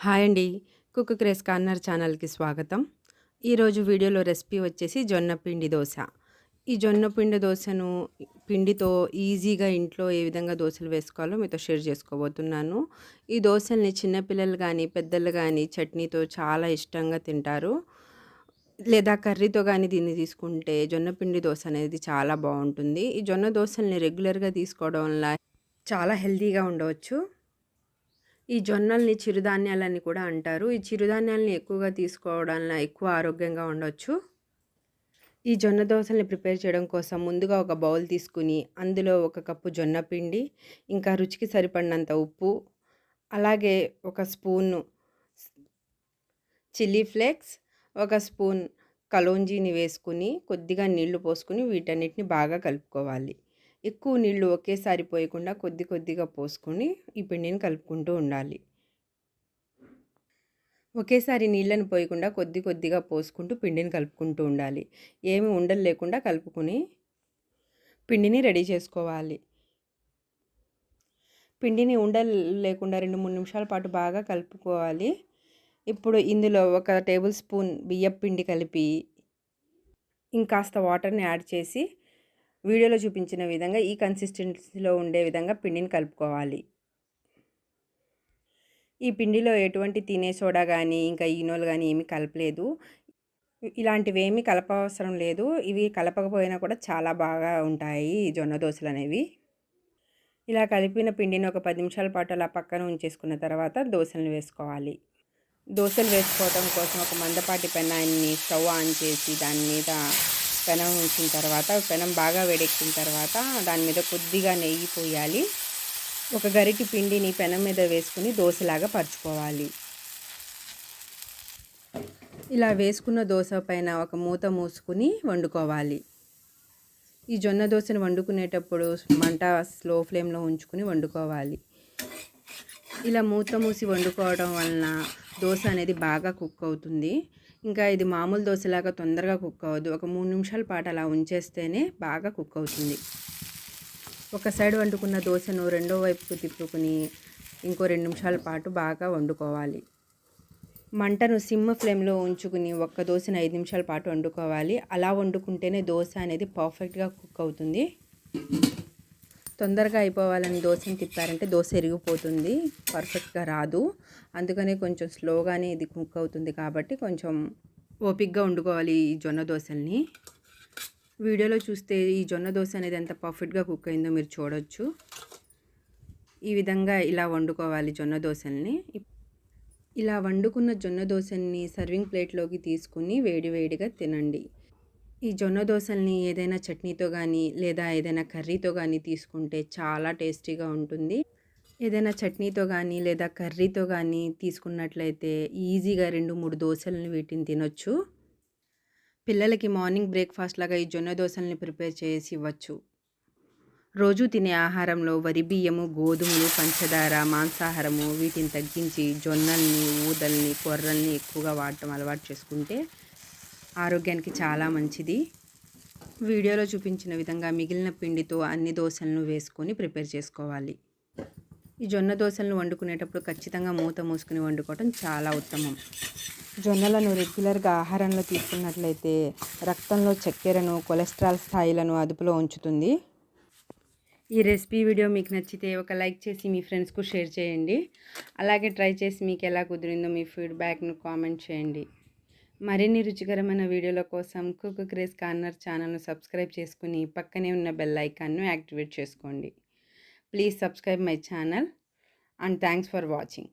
Hi అండి. Cook craze corner ఛానల్కి స్వాగతం. ఈరోజు వీడియోలో రెసిపీ వచ్చేసి జొన్న పిండి దోశ. ఈ జొన్న పిండి దోశను పిండితో ఈజీగా ఇంట్లో ఏ విధంగా దోశలు వేసుకోవాలో మీతో షేర్ చేసుకోబోతున్నాను. ఈ దోశల్ని చిన్నపిల్లలు కానీ పెద్దలు కానీ చట్నీతో చాలా ఇష్టంగా తింటారు. లేదా కర్రీతో కానీ దీన్ని తీసుకుంటే జొన్న పిండి దోశ అనేది చాలా బాగుంటుంది. ఈ జొన్న దోశల్ని రెగ్యులర్గా తీసుకోవడం వల్ల చాలా హెల్తీగా ఉండవచ్చు. ఈ జొన్నల్ని చిరుధాన్యాలని కూడా అంటారు. ఈ చిరుధాన్యాలని ఎక్కువగా తీసుకోవడం ఎక్కువ ఆరోగ్యంగా ఉండొచ్చు. ఈ జొన్న దోశల్ని ప్రిపేర్ చేయడం కోసం ముందుగా ఒక బౌల్ తీసుకుని అందులో ఒక కప్పు జొన్న పిండి ఇంకా రుచికి సరిపడినంత ఉప్పు అలాగే ఒక స్పూన్ చిల్లీ ఫ్లేక్స్ ఒక స్పూన్ కలోంజీని వేసుకుని కొద్దిగా నీళ్ళు పోసుకుని వీటన్నిటిని బాగా కలుపుకోవాలి. ఎక్కువ నీళ్ళు ఒకేసారి పోయకుండా కొద్ది కొద్దిగా పోసుకొని ఈ పిండిని కలుపుకుంటూ ఉండాలి. ఒకేసారి నీళ్ళని పోయకుండా కొద్ది కొద్దిగా పోసుకుంటూ పిండిని కలుపుకుంటూ ఉండాలి. ఏమి ఉండలు లేకుండా కలుపుకొని పిండిని రెడీ చేసుకోవాలి. పిండిని ఉండలు లేకుండా రెండు మూడు నిమిషాల పాటు బాగా కలుపుకోవాలి. ఇప్పుడు ఇందులో ఒక టేబుల్ స్పూన్ బియ్యం పిండి కలిపి ఇంకాస్త వాటర్ని యాడ్ చేసి వీడియోలో చూపించిన విధంగా ఈ కన్సిస్టెన్సీలో ఉండే విధంగా పిండిని కలుపుకోవాలి. ఈ పిండిలో ఎటువంటి తినే సోడా కానీ ఇంకా ఈనోలు కానీ ఏమీ కలపలేదు. ఇలాంటివి ఏమీ కలపవసరం లేదు. ఇవి కలపకపోయినా కూడా చాలా బాగా ఉంటాయి జొన్న దోశలు అనేవి. ఇలా కలిపిన పిండిని ఒక పది నిమిషాల పాటు అలా పక్కన ఉంచేసుకున్న తర్వాత దోశలను వేసుకోవాలి. దోశలు వేసుకోవడం కోసం ఒక మందపాటి పెనాన్ని స్టవ్ ఆన్ చేసి దాని మీద పెనం ఉంచిన తర్వాత పెనం బాగా వేడెక్కిన తర్వాత దాని మీద కొద్దిగా నెయ్యి పోయాలి. ఒక గరిటి పిండిని పెనం మీద వేసుకుని దోశలాగా పరుచుకోవాలి. ఇలా వేసుకున్న దోశ పైన ఒక మూత మూసుకుని వండుకోవాలి. ఈ జొన్న దోశను వండుకునేటప్పుడు మంట స్లో ఫ్లేమ్లో ఉంచుకుని వండుకోవాలి. ఇలా మూత మూసి వండుకోవడం వలన దోశ అనేది బాగా కుక్ అవుతుంది. ఇంకా ఇది మామూలు దోశలాగా తొందరగా కుక్ అవ్వదు. ఒక మూడు నిమిషాల పాటు అలా ఉంచేస్తేనే బాగా కుక్ అవుతుంది. ఒక సైడ్ వండుకున్న దోశను రెండో వైపుకు తిప్పుకుని ఇంకో రెండు నిమిషాల పాటు బాగా వండుకోవాలి. మంటను సిమ్ ఫ్లేమ్లో ఉంచుకుని ఒక్క దోశను ఐదు నిమిషాల పాటు వండుకోవాలి. అలా వండుకుంటేనే దోశ అనేది పర్ఫెక్ట్గా కుక్ అవుతుంది. తొందరగా అయిపోవాలని దోశని తిప్పారంటే దోశ ఎరిగిపోతుంది. పర్ఫెక్ట్గా రాదు. అందుకనే కొంచెం స్లోగానే ఇది కుక్ అవుతుంది కాబట్టి కొంచెం ఓపిక్గా వండుకోవాలి ఈ జొన్న దోశల్ని. వీడియోలో చూస్తే ఈ జొన్న దోశ అనేది ఎంత పర్ఫెక్ట్గా కుక్ అయిందో మీరు చూడొచ్చు. ఈ విధంగా ఇలా వండుకోవాలి జొన్న దోశల్ని. ఇలా వండుకున్న జొన్న దోశల్ని సర్వింగ్ ప్లేట్లోకి తీసుకుని వేడివేడిగా తినండి. ఈ జొన్న దోశల్ని ఏదైనా చట్నీతో కానీ లేదా ఏదైనా కర్రీతో కానీ తీసుకుంటే చాలా టేస్టీగా ఉంటుంది. ఏదైనా చట్నీతో కానీ లేదా కర్రీతో కానీ తీసుకున్నట్లయితే ఈజీగా రెండు మూడు దోశలను వీటిని తినొచ్చు. పిల్లలకి మార్నింగ్ బ్రేక్ఫాస్ట్ లాగా ఈ జొన్న దోశల్ని ప్రిపేర్ చేసి ఇవ్వచ్చు. రోజు తినే ఆహారంలో వరి బియ్యము గోధుమలు పంచదార మాంసాహారము వీటిని తగ్గించి జొన్నల్ని ఊదల్ని కొర్రల్ని ఎక్కువగా వాడటం అలవాటు చేసుకుంటే ఆరోగ్యానికి చాలా మంచిది. వీడియోలో చూపించిన విధంగా మిగిలిన పిండితో అన్ని దోశలను వేసుకొని ప్రిపేర్ చేసుకోవాలి. ఈ జొన్న దోశలను వండుకునేటప్పుడు ఖచ్చితంగా మూత మూసుకుని వండుకోవటం చాలా ఉత్తమం. జొన్నలను రెగ్యులర్గా ఆహారంలో తీసుకున్నట్లయితే రక్తంలో చక్కెరను కొలెస్ట్రాల్ స్థాయిలను అదుపులో ఉంచుతుంది. ఈ రెసిపీ వీడియో మీకు నచ్చితే ఒక లైక్ చేసి మీ ఫ్రెండ్స్కు షేర్ చేయండి. అలాగే ట్రై చేసి మీకు ఎలా కుదిరిందో మీ ఫీడ్బ్యాక్ను కామెంట్ చేయండి. మరిన్ని రుచికరమైన వీడియోల కోసం కుక్ క్రేజ్ కార్నర్ ఛానల్ను సబ్స్క్రైబ్ చేసుకుని పక్కనే ఉన్న బెల్ ఐకాన్ను యాక్టివేట్ చేసుకోండి. Please subscribe my channel and thanks for watching.